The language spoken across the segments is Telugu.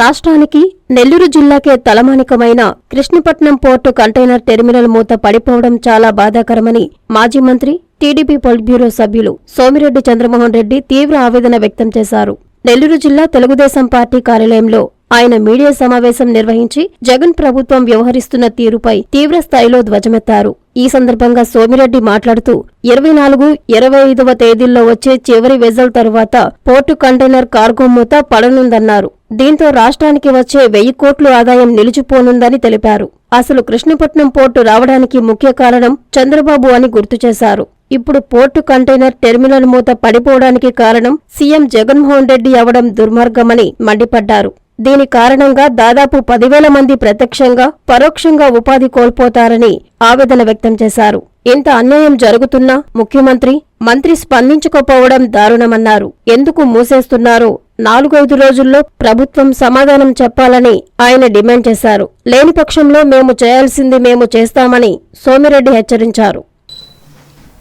రాష్ట్రానికి నెల్లూరు జిల్లాకే తలమానికమైన కృష్ణపట్నం పోర్టు కంటైనర్ టెర్మినల్ మూత పడిపోవడం చాలా బాధాకరమని మాజీ మంత్రి టీడీపీ పొలిట్ బ్యూరో సభ్యులు సోమిరెడ్డి చంద్రమోహన్ రెడ్డి తీవ్ర ఆవేదన వ్యక్తం చేశారు. నెల్లూరు జిల్లా తెలుగుదేశం పార్టీ కార్యాలయంలో ఆయన మీడియా సమావేశం నిర్వహించి జగన్ ప్రభుత్వం వ్యవహరిస్తున్న తీరుపై తీవ్ర స్థాయిలో ధ్వజమెత్తారు. ఈ సందర్భంగా సోమిరెడ్డి మాట్లాడుతూ ఇరవై నాలుగు ఇరవై ఐదవ తేదీల్లో వచ్చే చివరి వెజల్ తరువాత పోర్టు కంటైనర్ కార్గో మూత పడనుందన్నారు. దీంతో రాష్ట్రానికి వచ్చే వెయ్యి కోట్లు ఆదాయం నిలిచిపోనుందని తెలిపారు. అసలు కృష్ణపట్నం పోర్టు రావడానికి ముఖ్య కారణం చంద్రబాబు అని గుర్తు చేశారు. ఇప్పుడు పోర్టు కంటైనర్ టెర్మినల్ మూత పడిపోవడానికి కారణం సీఎం జగన్మోహన్ రెడ్డి అవడం దుర్మార్గమని మండిపడ్డారు. దీని కారణంగా దాదాపు పదివేల మంది ప్రత్యక్షంగా పరోక్షంగా ఉపాధి కోల్పోతారని ఆవేదన వ్యక్తం చేశారు. ఇంత అన్యాయం జరుగుతున్నా ముఖ్యమంత్రి మంత్రి స్పందించకపోవడం దారుణమన్నారు. ఎందుకు మూసేస్తున్నారో నాలుగైదు రోజుల్లో ప్రభుత్వం సమాధానం చెప్పాలని ఆయన డిమాండ్ చేశారు. లేని పక్షంలో మేము చేయాల్సింది మేము చేస్తామని సోమిరెడ్డి హెచ్చరించారు.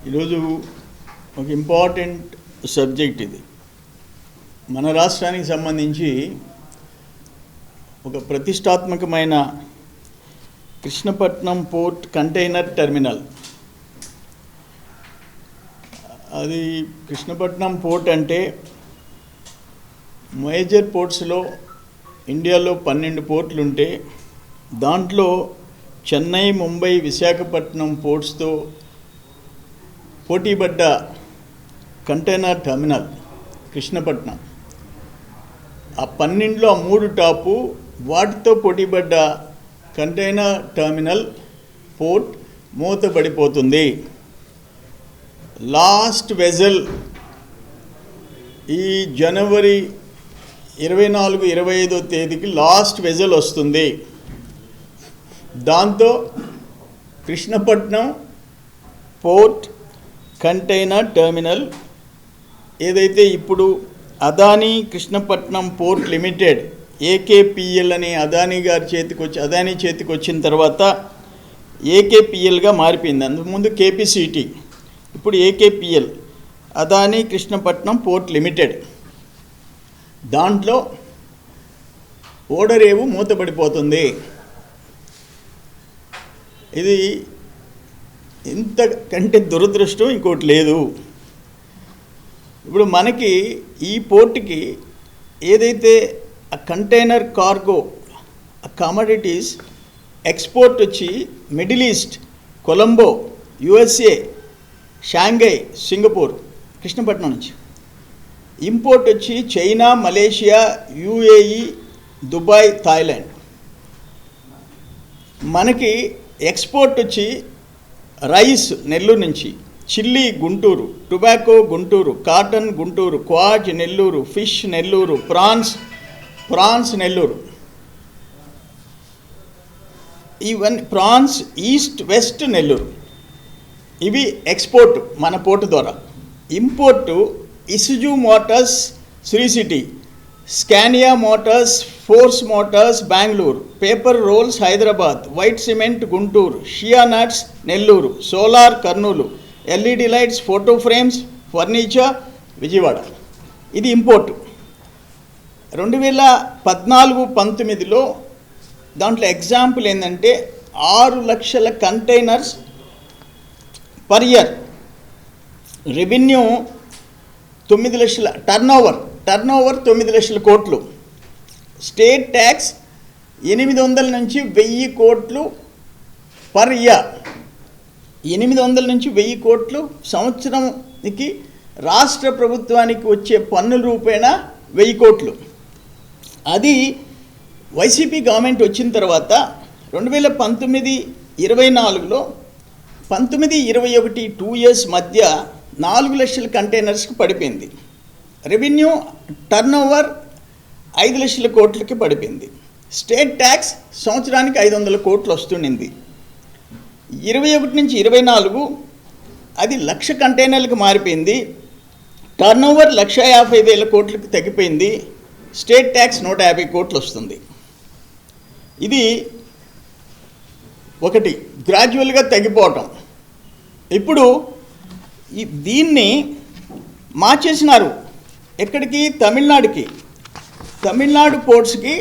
ఈరోజు ఒక ఇంపార్టెంట్ సబ్జెక్ట్ ఇది. మన రాష్ట్రానికి సంబంధించి ఒక ప్రతిష్టాత్మకమైన కృష్ణపట్నం పోర్ట్ కంటైనర్ టెర్మినల్. అది కృష్ణపట్నం పోర్ట్ అంటే మేజర్ పోర్ట్స్లో ఇండియాలో పన్నెండు పోర్ట్లు ఉంటే దాంట్లో చెన్నై ముంబై విశాఖపట్నం పోర్ట్స్తో పోటీపడ్డ కంటైనర్ టెర్మినల్ కృష్ణపట్నం. ఆ పన్నెండులో ఆ మూడు టాపు వాటితో పోటీపడ్డ కంటైనర్ టెర్మినల్ పోర్ట్ మూతపడిపోతుంది. లాస్ట్ వెజల్ ఈ జనవరి ఇరవై నాలుగు ఇరవై ఐదో తేదీకి లాస్ట్ వెజల్ వస్తుంది. దాంతో కృష్ణపట్నం పోర్ట్ కంటైనర్ టెర్మినల్ ఏదైతే ఇప్పుడు Adani Krishnapatnam port limited AKPL అనే అదానీ గారి చేతికి వచ్చి అదానీ చేతికి వచ్చిన తర్వాత ఏకేపిఎల్గా మారిపోయింది. అంతకుముందు కేపీసీటీ ఇప్పుడు AKPL Adani Krishnapatnam port limited. దాంట్లో ఓడరేవు మూతపడిపోతుంది. ఇది ఇంతకంటే దురదృష్టం ఇంకోటి లేదు. ఇప్పుడు మనకి ఈ పోర్ట్కి ఏదైతే ఆ కంటైనర్ కార్గో ఆ కమోడిటీస్ ఎక్స్పోర్ట్ వచ్చి middle east Colombo USA Shanghai Singapore Krishnapatnam నుంచి. ఇంపోర్ట్ వచ్చి China Malaysia UAE Dubai Thailand. మనకి ఎక్స్పోర్ట్ వచ్చి రైస్ నెల్లూరు నుంచి chilli Guntur tobacco Guntur cotton Guntur quartz Nellore fish Nellore prawns prawns Nellore. Even prawns east west Nellore. ఇవి ఎక్స్పోర్ట్ మన పోర్టు ద్వారా. Import Isuzu motors Sri city Scania motors Force motors Bengaluru paper rolls Hyderabad white cement Guntur shea nuts Nellore solar Kurnool LED lights photo frames furniture Vijayawada. ఇది ఇంపోర్టు. రెండు వేల పద్నాలుగు పంతొమ్మిదిలో దాంట్లో ఎగ్జాంపుల్ ఏంటంటే ఆరు లక్షల కంటైనర్స్ పర్ ఇయర్. రెవెన్యూ తొమ్మిది లక్షల టర్న్ ఓవర్ టర్న్ ఓవర్ తొమ్మిది లక్షల కోట్లు. స్టేట్ ట్యాక్స్ ఎనిమిది వందల నుంచి వెయ్యి కోట్లు పర్ ఇయర్. ఎనిమిది వందల నుంచి వెయ్యి కోట్లు సంవత్సరంకి రాష్ట్ర ప్రభుత్వానికి వచ్చే పన్నుల రూపేణా వెయ్యి కోట్లు. అది వైసీపీ గవర్నమెంట్ వచ్చిన తర్వాత రెండు వేల పంతొమ్మిది ఇరవై నాలుగులో పంతొమ్మిది ఇరవై ఒకటి టూ ఇయర్స్ మధ్య నాలుగు లక్షల కంటైనర్స్కి పడిపోయింది. రెవెన్యూ టర్న్ ఓవర్ ఐదు లక్షల కోట్లకి పడిపోయింది. స్టేట్ ట్యాక్స్ సంవత్సరానికి ఐదు వందల కోట్లు వస్తుండింది. ఇరవై ఒకటి నుంచి ఇరవై నాలుగు అది లక్ష కంటైనర్లకు మారిపోయింది. టర్న్ ఓవర్ లక్ష యాభై వేల కోట్లకి తగ్గిపోయింది. స్టేట్ ట్యాక్స్ నూట యాభై కోట్లు వస్తుంది. ఇది ఒకటి. గ్రాడ్యువల్గా తగ్గిపోవటం. ఇప్పుడు ఈ దీన్ని మార్చేసినారు. ఎక్కడికి? తమిళనాడుకి. తమిళనాడు పోర్ట్స్కి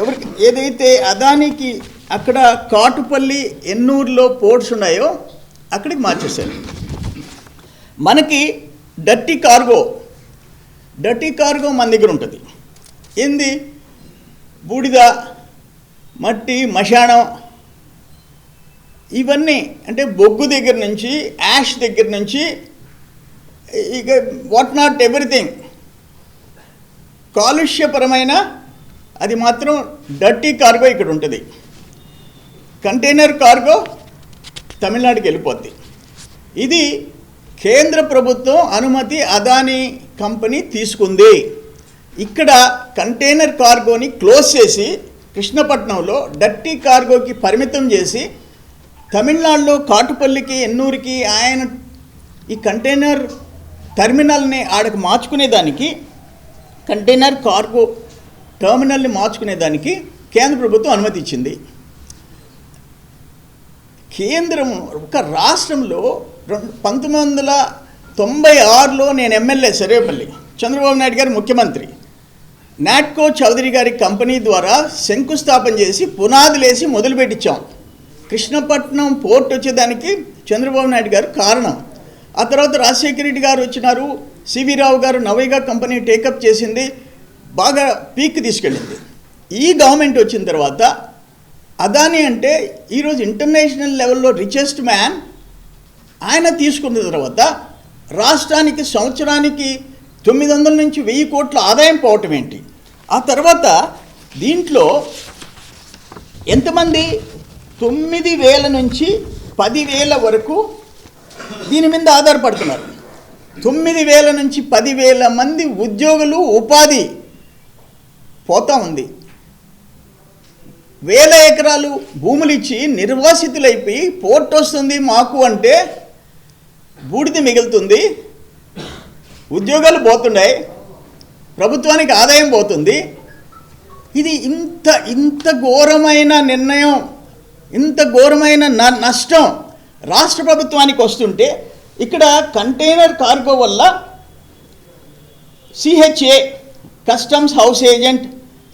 ఎవరికి ఏదైతే అదానికి అక్కడ కాటుపల్లి ఎన్నూరులో పోర్ట్స్ ఉన్నాయో అక్కడికి మార్చేశారు. మనకి డర్టీ కార్గో డర్టీ కార్గో మన దగ్గర ఉంటుంది. ఏంది? బూడిద మట్టి మశానం ఇవన్నీ అంటే బొగ్గు దగ్గర నుంచి యాష్ దగ్గర నుంచి ఇక వాట్ నాట్ ఎవ్రీథింగ్ కాలుష్యపరమైన అది మాత్రం డర్టీ కార్గో ఇక్కడ ఉంటుంది. కంటైనర్ కార్గో తమిళనాడుకి వెళ్ళిపోద్ది. ఇది కేంద్ర ప్రభుత్వం అనుమతి అదానీ కంపెనీ తీసుకుంది. ఇక్కడ కంటైనర్ కార్గోని క్లోజ్ చేసి కృష్ణపట్నంలో డర్టీ కార్గోకి పరిమితం చేసి తమిళనాడులో కాటుపల్లికి ఎన్నూరికి ఆయన ఈ కంటైనర్ టెర్మినల్ని ఆడకు మార్చుకునేదానికి కంటైనర్ కార్గో టెర్మినల్ని మార్చుకునేదానికి కేంద్ర ప్రభుత్వం అనుమతి ఇచ్చింది. కేంద్రం ఒక రాష్ట్రంలో రెండు పంతొమ్మిది వందల తొంభై ఆరులో నేను ఎమ్మెల్యే సర్వేపల్లి చంద్రబాబు నాయుడు గారు ముఖ్యమంత్రి. నాట్కో చౌదరి గారి కంపెనీ ద్వారా శంకుస్థాపన చేసి పునాదులేసి మొదలుపెట్టించాం. కృష్ణపట్నం పోర్ట్ వచ్చేదానికి చంద్రబాబు నాయుడు గారు కారణం. ఆ తర్వాత రాజశేఖర రెడ్డి గారు వచ్చినారు. సివి రావు గారు నవైగా కంపెనీ టేకప్ చేసింది. బాగా పీక్ తీసుకెళ్ళింది. ఈ గవర్నమెంట్ వచ్చిన తర్వాత అదాని అంటే ఈరోజు ఇంటర్నేషనల్ లెవెల్లో రిచెస్ట్ మ్యాన్ ఆయన తీసుకున్న తర్వాత రాష్ట్రానికి సంవత్సరానికి తొమ్మిది వందల నుంచి వెయ్యి కోట్ల ఆదాయం పోవటం ఏంటి? ఆ తర్వాత దీంట్లో ఎంతమంది? తొమ్మిది వేల నుంచి పదివేల వరకు దీని మీద ఆధారపడుతున్నారు. తొమ్మిది వేల నుంచి పదివేల మంది ఉద్యోగులు ఉపాధి పోతా ఉంది. వేల ఎకరాలు భూములు ఇచ్చి నిర్వాసితులైపోయి పోర్ట్ వస్తుంది మాకు అంటే బూడిద మిగులుతుంది. ఉద్యోగాలు పోతున్నాయి. ప్రభుత్వానికి ఆదాయం పోతుంది. ఇది ఇంత ఇంత ఘోరమైన నిర్ణయం ఇంత ఘోరమైన న- నష్టం. రాష్ట్ర ప్రభుత్వానికి వస్తుంటే ఇక్కడ కంటైనర్ కార్గో వల్ల CHA customs house agent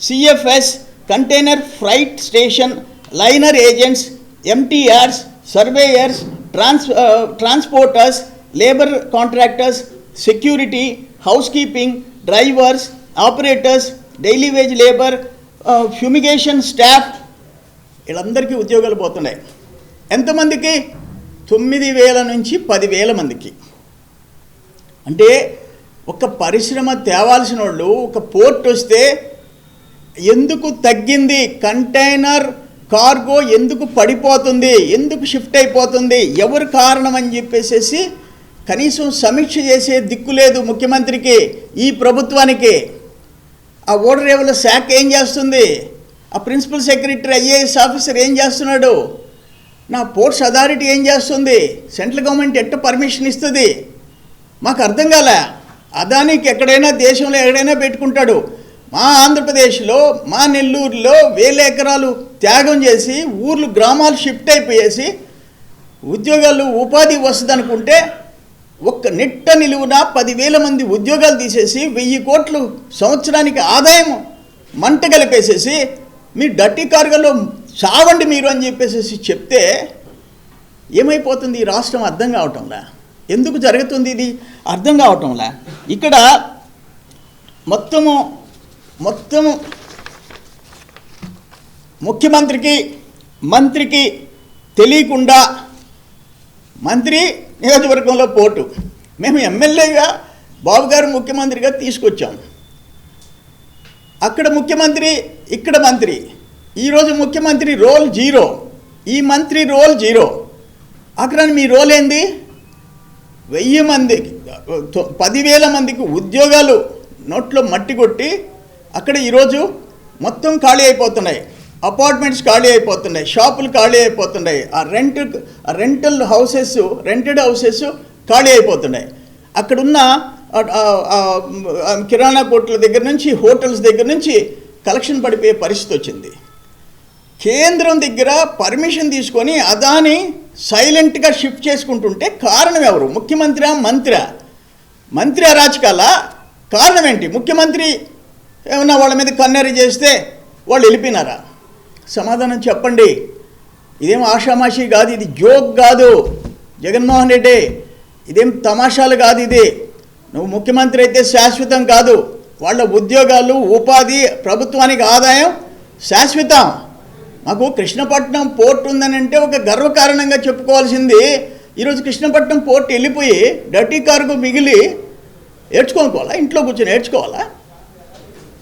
CFS container freight station liner agents MTRs surveyors trans transporters labour contractors security housekeeping drivers operators daily wage labour fumigation staff వీళ్ళందరికీ ఉద్యోగాలు పోతున్నాయి. ఎంతమందికి తొమ్మిది వేల నుంచి పదివేల మందికి. అంటే ఒక పరిశ్రమ తేవాల్సిన వాళ్ళు ఒక పోర్ట్ వస్తే ఎందుకు తగ్గింది? కంటైనర్ కార్గో ఎందుకు పడిపోతుంది? ఎందుకు షిఫ్ట్ అయిపోతుంది? ఎవరు కారణం అని చెప్పేసేసి కనీసం సమీక్ష చేసే దిక్కు లేదు ముఖ్యమంత్రికి ఈ ప్రభుత్వానికి. ఆ ఓడరేవుల శాఖ ఏం చేస్తుంది? ఆ ప్రిన్సిపల్ సెక్రటరీ ఐఏఎస్ ఆఫీసర్ ఏం చేస్తున్నాడు? నా పోర్ట్స్ అథారిటీ ఏం చేస్తుంది? సెంట్రల్ గవర్నమెంట్ ఎట్ట పర్మిషన్ ఇస్తుంది? మాకు అర్థం కాలే. అదానికి ఎక్కడైనా దేశంలో ఎక్కడైనా పెట్టుకుంటాడు. మా ఆంధ్రప్రదేశ్లో మా నెల్లూరులో వేల ఎకరాలు త్యాగం చేసి ఊర్లు గ్రామాలు షిఫ్ట్ అయిపోయేసి ఉద్యోగాలు ఉపాధి వస్తుంది అనుకుంటే ఒక్క నిట్ట నిలువున పదివేల మంది ఉద్యోగాలు తీసేసి వెయ్యి కోట్లు సంవత్సరానికి ఆదాయం మంట కలిపేసేసి మీ డట్టి కార్గలో చావండి మీరు అని చెప్పేసి చెప్తే ఏమైపోతుంది? ఈ రాష్ట్రం అర్థం కావటంలా? ఎందుకు జరుగుతుంది ఇది? అర్థం కావటంలా? ఇక్కడ మొత్తము మొత్తము ముఖ్యమంత్రికి మంత్రికి తెలియకుండా మంత్రి నియోజకవర్గంలో పోటు. మేము ఎమ్మెల్యేగా బాబు గారు ముఖ్యమంత్రిగా తీసుకొచ్చాం. అక్కడ ముఖ్యమంత్రి ఇక్కడ మంత్రి. ఈరోజు ముఖ్యమంత్రి రోల్ జీరో. ఈ మంత్రి రోల్ జీరో. అక్కడ మీ రోల్ ఏంది? వెయ్యి మందికి పదివేల మందికి ఉద్యోగాలు నోట్లో మట్టి కొట్టి అక్కడ ఈరోజు మొత్తం ఖాళీ అయిపోతున్నాయి. అపార్ట్మెంట్స్ ఖాళీ అయిపోతున్నాయి. షాపులు ఖాళీ అయిపోతున్నాయి. ఆ rent rental houses rented houses ఖాళీ అయిపోతున్నాయి. అక్కడున్న కిరాణా కోట్ల దగ్గర నుంచి హోటల్స్ దగ్గర నుంచి కలెక్షన్ పడిపోయే పరిస్థితి వచ్చింది. కేంద్రం దగ్గర పర్మిషన్ తీసుకొని అదాని సైలెంట్గా షిఫ్ట్ చేసుకుంటుంటే కారణం ఎవరు? ముఖ్యమంత్రి మంత్రి? మంత్రి అరాచకాల కారణం ఏంటి? ముఖ్యమంత్రి ఏమన్నా వాళ్ళ మీద కన్నెరి చేస్తే వాళ్ళు వెళ్ళిపోయినారా? సమాధానం చెప్పండి. ఇదేం ఆషామాషి కాదు ఇది జోక్ కాదు. జగన్మోహన్ రెడ్డి ఇదేం తమాషాలు కాదు ఇది. నువ్వు ముఖ్యమంత్రి అయితే శాశ్వతం కాదు. వాళ్ళ ఉద్యోగాలు ఉపాధి ప్రభుత్వానికి ఆదాయం శాశ్వతం. మాకు కృష్ణపట్నం పోర్ట్ ఉందని అంటే ఒక గర్వకారణంగా చెప్పుకోవాల్సింది. ఈరోజు కృష్ణపట్నం పోర్ట్ వెళ్ళిపోయి డర్టీ కార్కు మిగిలి ఏడ్చుకోనుకోవాలా? ఇంట్లో కూర్చొని ఏడ్చుకోవాలా?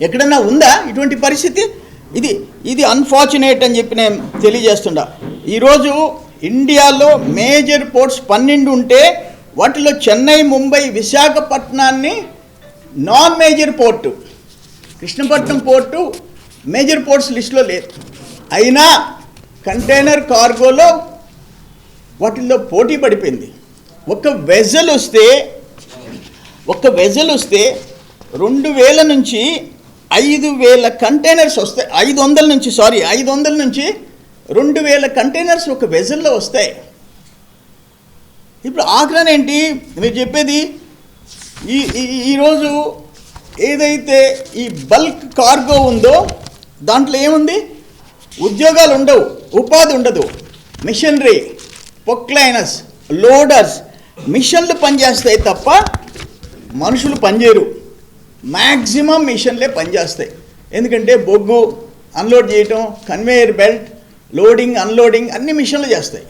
ఎక్కడన్నా ఉందా ఇటువంటి పరిస్థితి? ఇది ఇది అన్ఫార్చునేట్ అని చెప్పి నేను తెలియజేస్తుండా ఈరోజు ఇండియాలో మేజర్ పోర్ట్స్ పన్నెండు ఉంటే వాటిలో చెన్నై ముంబై విశాఖపట్నాన్ని non major port Krishnapatnam port major ports లిస్టులో లేదు. అయినా కంటైనర్ కార్గోలో వాటిల్లో పోటీ పడిపోయింది. ఒక వెజల్ వస్తే ఒక వెజల్ వస్తే రెండు వేల నుంచి ఐదు వేల కంటైనర్స్ వస్తాయి. ఐదు వందల నుంచి సారీ ఐదు వందల నుంచి రెండు వేల కంటైనర్స్ ఒక వెజల్లో వస్తాయి. ఇప్పుడు ఆగ్రహం ఏంటి? మీరు చెప్పేది ఈ ఈ- ఈరోజు ఏదైతే ఈ బల్క్ కార్గో ఉందో దాంట్లో ఏముంది? ఉద్యోగాలు ఉండవు ఉపాధి ఉండదు. మిషనరీ పొక్లైనర్స్ లోడర్స్ మిషన్లు పనిచేస్తాయి తప్ప మనుషులు పనిచేయరు. మ్యాక్సిమం మిషన్లే పనిచేస్తాయి. ఎందుకంటే బొగ్గు అన్లోడ్ చేయటం కన్వేయర్ బెల్ట్ లోడింగ్ అన్లోడింగ్ అన్ని మిషన్లు చేస్తాయి.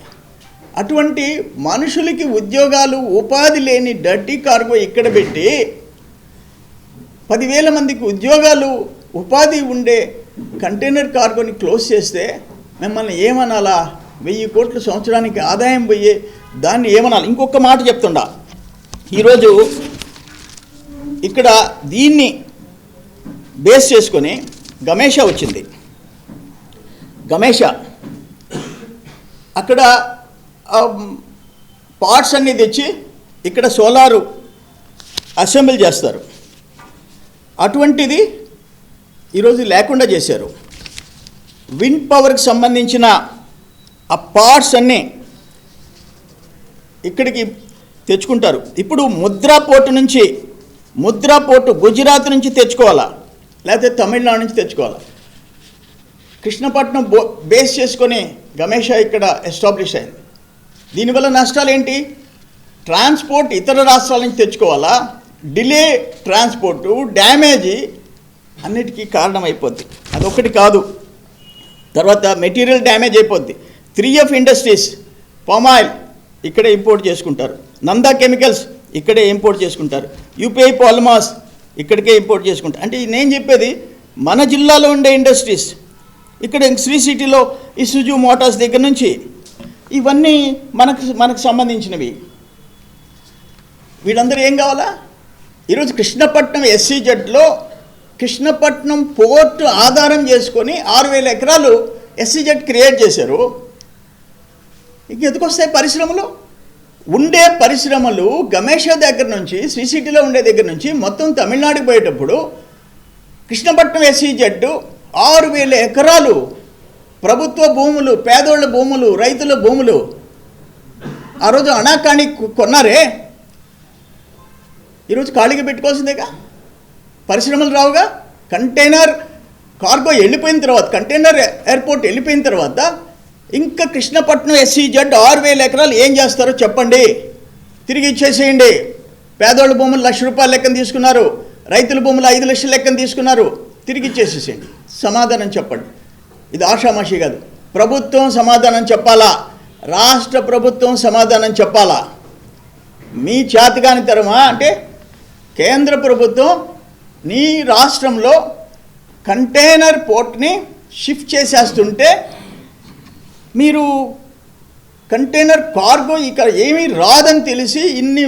అటువంటి మనుషులకి ఉద్యోగాలు ఉపాధి లేని డర్టీ కార్గో ఇక్కడ పెట్టి పదివేల మందికి ఉద్యోగాలు ఉపాధి ఉండే కంటైనర్ కార్గోని క్లోజ్ చేస్తే మిమ్మల్ని ఏమనాలా? వెయ్యి కోట్లు సంవత్సరానికి ఆదాయం పోయే దాన్ని ఏమనాలి? ఇంకొక మాట చెప్తుండా. ఈరోజు ఇక్కడ దీన్ని బేస్ చేసుకొని గమేష వచ్చింది. గమేష అక్కడ పార్ట్స్ అన్నీ తెచ్చి ఇక్కడ సోలారు అసెంబ్లీ చేస్తారు. అటువంటిది ఈరోజు లేకుండా చేశారు. విండ్ పవర్కి సంబంధించిన ఆ పార్ట్స్ అన్నీ ఇక్కడికి తెచ్చుకుంటారు. ఇప్పుడు ముద్రా పోర్టు నుంచి ముద్రా పోర్టు గుజరాత్ నుంచి తెచ్చుకోవాలా? లేకపోతే తమిళనాడు నుంచి తెచ్చుకోవాలా? కృష్ణపట్నం బేస్ చేసుకొని గమేష ఇక్కడ ఎస్టాబ్లిష్ అయింది. దీనివల్ల నష్టాలు ఏంటి? ట్రాన్స్పోర్ట్ ఇతర రాష్ట్రాల నుంచి తెచ్చుకోవాలా? డిలే ట్రాన్స్పోర్టు డ్యామేజీ అన్నిటికీ కారణమైపోద్ది. అదొకటి కాదు. తర్వాత మెటీరియల్ డ్యామేజ్ అయిపోద్ది. Three F industries palm oil ఇక్కడే ఇంపోర్ట్ చేసుకుంటారు. నందా కెమికల్స్ ఇక్కడే ఇంపోర్ట్ చేసుకుంటారు. యూపీఐ పాలిమాస్ ఇక్కడికే ఇంపోర్ట్ చేసుకుంటారు. అంటే నేను చెప్పేది మన జిల్లాలో ఉండే ఇండస్ట్రీస్ ఇక్కడ శ్రీ సిటీలో ఈ సుజు మోటార్స్ దగ్గర నుంచి ఇవన్నీ మనకు మనకు సంబంధించినవి. వీళ్ళందరూ ఏం కావాలా? ఈరోజు కృష్ణపట్నం ఎస్సీ జడ్లో కృష్ణపట్నం పోర్టు ఆధారం చేసుకొని ఆరు వేల ఎకరాలు ఎస్సీ జెడ్ క్రియేట్ చేశారు. ఇంక ఎందుకు వస్తాయి పరిశ్రమలు? ఉండే పరిశ్రమలు గమేష దగ్గర నుంచి శ్రీ సిటీలో ఉండే దగ్గర నుంచి మొత్తం తమిళనాడుకి పోయేటప్పుడు కృష్ణపట్నం ఎస్సీజెడ్ ఆరు వేల ఎకరాలు ప్రభుత్వ భూములు పేదోళ్ళ భూములు రైతుల భూములు ఆ రోజు అనాకాణి కొన్నారే? ఈరోజు ఖాళీగా పెట్టుకోవాల్సిందేగా? పరిశ్రమలు రావుగా కంటైనర్ కార్గో వెళ్ళిపోయిన తర్వాత కంటైనర్ ఎయిర్పోర్ట్ వెళ్ళిపోయిన తర్వాత ఇంకా కృష్ణపట్నం ఎస్సీజెడ్ ఆరు వేల ఎకరాలు ఏం చేస్తారో చెప్పండి. తిరిగి ఇచ్చేసేయండి. పేదోళ్ళ భూములు లక్ష రూపాయల లెక్కన తీసుకున్నారు. రైతుల భూములు ఐదు లక్షల లెక్కన తీసుకున్నారు. తిరిగి ఇచ్చేసేసేయండి. సమాధానం చెప్పండి. ఇది ఆషామాషి కాదు. ప్రభుత్వం సమాధానం చెప్పాలా? రాష్ట్ర ప్రభుత్వం సమాధానం చెప్పాలా? మీ చేతగాని తరమా? అంటే కేంద్ర ప్రభుత్వం నీ రాష్ట్రంలో కంటైనర్ పోర్ట్ని షిఫ్ట్ చేసేస్తుంటే మీరు కంటైనర్ కార్గో ఇక్కడ ఏమీ రాదని తెలిసి ఇన్ని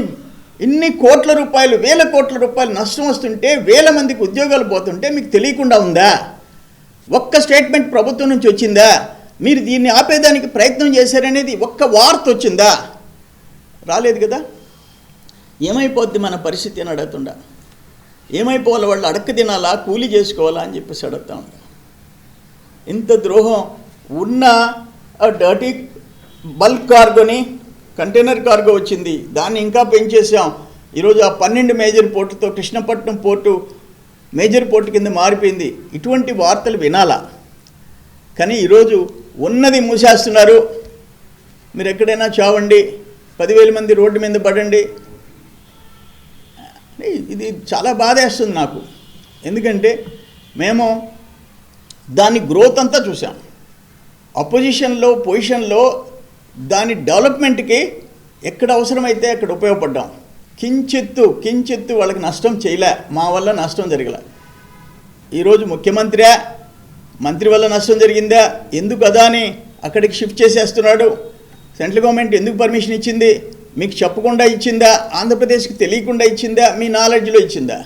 ఇన్ని కోట్ల రూపాయలు వేల కోట్ల రూపాయలు నష్టం వస్తుంటే వేల మందికి ఉద్యోగాలు పోతుంటే మీకు తెలియకుండా ఉందా? ఒక్క స్టేట్మెంట్ ప్రభుత్వం నుంచి వచ్చిందా? మీరు దీన్ని ఆపేదానికి ప్రయత్నం చేశారనేది ఒక్క వార్త వచ్చిందా? రాలేదు కదా? ఏమైపోద్ది మన పరిస్థితి అని అడుగుతుండా? ఏమైపోవాలి? వాళ్ళు అడక్క తినాలా? కూలి చేసుకోవాలా? అని చెప్పేసి అడుగుతా ఉంటారు. ఇంత ద్రోహం ఉన్న డర్టీ బల్క్ కార్గోని కంటైనర్ కార్గో వచ్చింది. దాన్ని ఇంకా పెంచేసాం ఈరోజు ఆ పన్నెండు మేజర్ పోర్టుతో కృష్ణపట్నం పోర్టు మేజర్ పోర్టు కింద మారిపోయింది. ఇటువంటి వార్తలు వినాలా. కానీ ఈరోజు ఉన్నది మూసేస్తున్నారు. మీరు ఎక్కడైనా చావండి. పదివేల మంది రోడ్డు మీద పడండి. ఇది చాలా బాధేస్తుంది నాకు. ఎందుకంటే మేము దాని గ్రోత్ అంతా చూసాం అపోజిషన్లో పొజిషన్లో దాని డెవలప్మెంట్కి ఎక్కడ అవసరమైతే అక్కడ ఉపయోగపడ్డాం. కించెత్తు కించెత్తు వాళ్ళకి నష్టం చేయలే. మా వల్ల నష్టం జరగలే. ఈరోజు ముఖ్యమంత్రియా? మంత్రి వల్ల నష్టం జరిగిందా? ఎందుకు అదా అని అక్కడికి షిఫ్ట్ చేసేస్తున్నాడు? సెంట్రల్ గవర్నమెంట్ ఎందుకు పర్మిషన్ ఇచ్చింది? మీకు చెప్పకుండా ఇచ్చిందా? ఆంధ్రప్రదేశ్కి తెలియకుండా ఇచ్చిందా? మీ నాలెడ్జ్లో ఇచ్చిందా?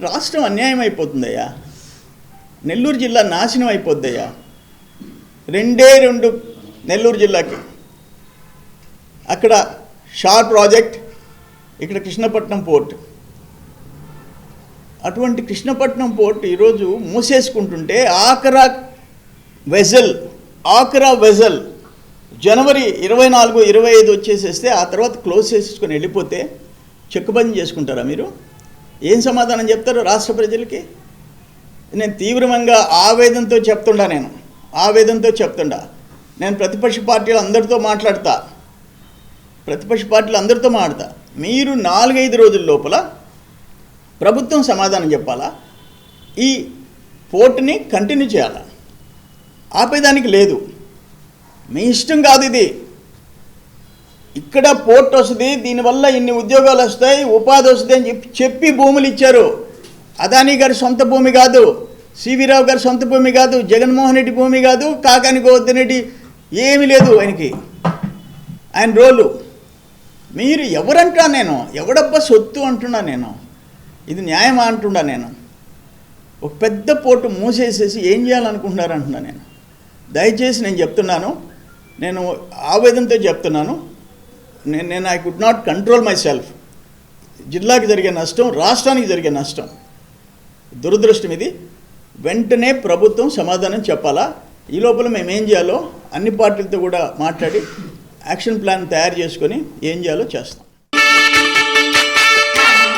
రాష్ట్రం అన్యాయం అయిపోతుందయ్యా. నెల్లూరు జిల్లా నాశనం అయిపోద్దయ్యా. రెండే రెండు నెల్లూరు జిల్లాకి. అక్కడ షార్ ప్రాజెక్ట్ ఇక్కడ కృష్ణపట్నం పోర్ట్. అటువంటి కృష్ణపట్నం పోర్ట్ ఈరోజు మూసేసుకుంటుంటే ఆఖరా వెజల్ ఆకరా వెజల్ జనవరి ఇరవై నాలుగు ఇరవై ఐదు వచ్చేసేస్తే ఆ తర్వాత క్లోజ్ చేసేసుకొని వెళ్ళిపోతే చెక్కుబందీ చేసుకుంటారా మీరు? ఏం సమాధానం చెప్తారు రాష్ట్ర ప్రజలకి? నేను తీవ్రంగా ఆవేదనతో చెప్తుండా నేను. ఆవేదనతో చెప్తుండా. నేను ప్రతిపక్ష పార్టీలు అందరితో మాట్లాడతా. ప్రతిపక్ష పార్టీలు అందరితో మాట్లాడతా. మీరు నాలుగైదు రోజుల లోపల ప్రభుత్వం సమాధానం చెప్పాలా? ఈ పోర్టుని కంటిన్యూ చేయాలా? ఆపేదానికి లేదు. మీ ఇష్టం కాదు ఇది. ఇక్కడ పోర్ట్ వస్తుంది దీనివల్ల ఇన్ని ఉద్యోగాలు వస్తాయి ఉపాధి వస్తుంది అని చెప్పి చెప్పి భూములు ఇచ్చారు. అదానీ గారి సొంత భూమి కాదు సివి రావు గారి సొంత భూమి కాదు జగన్మోహన్ రెడ్డి భూమి కాదు కాకాని గోవర్ధన్ రెడ్డి ఏమీ లేదు ఆయనకి. ఆయన రోలు. మీరు ఎవరంటా నేను? ఎవడబ్బా సొత్తు అంటున్నా నేను? ఇది న్యాయమా అంటున్నా నేను? ఒక పెద్ద పోటు మూసేసేసి ఏం చేయాలనుకుంటున్నారు అంటున్నా నేను? దయచేసి నేను చెప్తున్నాను నేను ఆవేదనతో చెప్తున్నాను. నేను నేను I could not control myself జిల్లాకి జరిగే నష్టం రాష్ట్రానికి జరిగే నష్టం. దురదృష్టం ఇది. వెంటనే ప్రభుత్వం సమాధానం చెప్పాలా? ఈ లోపల మేము ఏం చేయాలో అన్ని పార్టీలతో కూడా మాట్లాడి యాక్షన్ ప్లాన్ తయారు చేసుకొని ఏం చేయాలో చేస్తాం.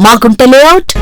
మాగుంట లేఅవుట్